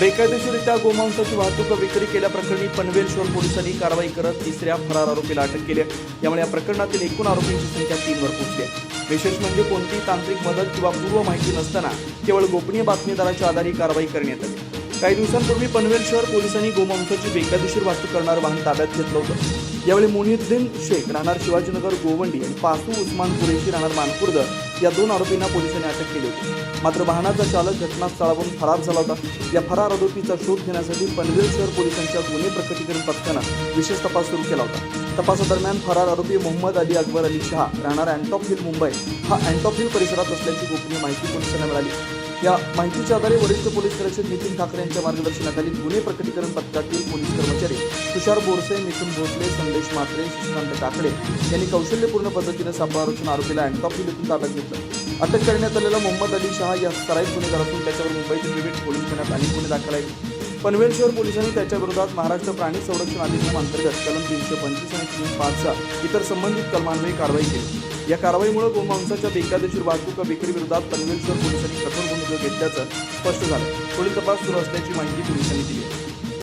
बेकायदेशीररित्या गोमांसाची वाहतूक विक्री केल्याप्रकरणी पनवेल पोलिसांनी कारवाई करत तिसऱ्या फरार आरोपीला अटक केली आहे. यामुळे या प्रकरणातील एकूण आरोपींची संख्या तीनवर पोहोचली आहे. विशेष म्हणजे कोणतीही तांत्रिक मदत किंवा पूर्व माहिती नसताना केवळ गोपनीय बातमीदाराच्या आधारे कारवाई करण्यात आली. काही दिवसांपूर्वी पनवेल शहर पोलिसांनी गोमांसाची बेकायदेशीर वाहतूक करणारं वाहन ताब्यात घेतलं होतं. यावेळी मुनिद्दीन शेख राहणार शिवाजीनगर गोवंडी आणि पासू उस्मान कुरेशी राहणार मानकुर्द या दोन आरोपींना पोलिसांनी अटक केली होती. मात्र वाहनाचा चालक घटनास्थळावरून फरार झाला होता. या फरार आरोपीचा शोध घेण्यासाठी पनवेल शहर पोलिसांच्या गुन्हे प्रकटीकरण पथकानं विशेष तपास सुरू केला होता. तपासादरम्यान फरार आरोपी मोहम्मद अली अकबर अली शहा राहणार अँटॉप हिल मुंबई. हा अँटॉप हिल परिसरात असल्याची गोपनीय माहिती पोलिसांना मिळाली. या माहितीच्या आधारे वरिष्ठ पोलीस निरीक्षक नितीन ठाकरे यांच्या मार्गदर्शनाखाली गुन्हे प्रकटीकरण पथकातील पोलीस कर्मचारी तुषार बोरसे मिथुन भोसले संदेश मात्रे शशिकांत काकडे यांनी कौशल्यपूर्ण पद्धतीने सापळा रचून आरोपीला अँटॉप हिल ताब्यात घेतलं. अटक करण्यात आलेला मोहम्मद अली शहा या सराईत गुन्हेगार असून त्याच्यावर मुंबईतील विविध पोलीस ठाण्यात अनेक गुन्हे दाखल आहेत. पनवेल शहर पोलिसांनी त्याच्याविरोधात महाराष्ट्र प्राणी संरक्षण अधिनियम अंतर्गत कलम तीनशे पंचवीस आणि तीन पाचचा इतर संबंधित कलमान्वये कारवाई केली. या कारवाईमुळे गोमांसाच्या बेकायदेशीर वाहतूक व विक्री विरोधात पनवेल शहर पोलिसांनी कठोर भूमिका घेतल्याचं स्पष्ट झालं. पुढील तपास सुरू असल्याची माहिती पोलिसांनी दिली.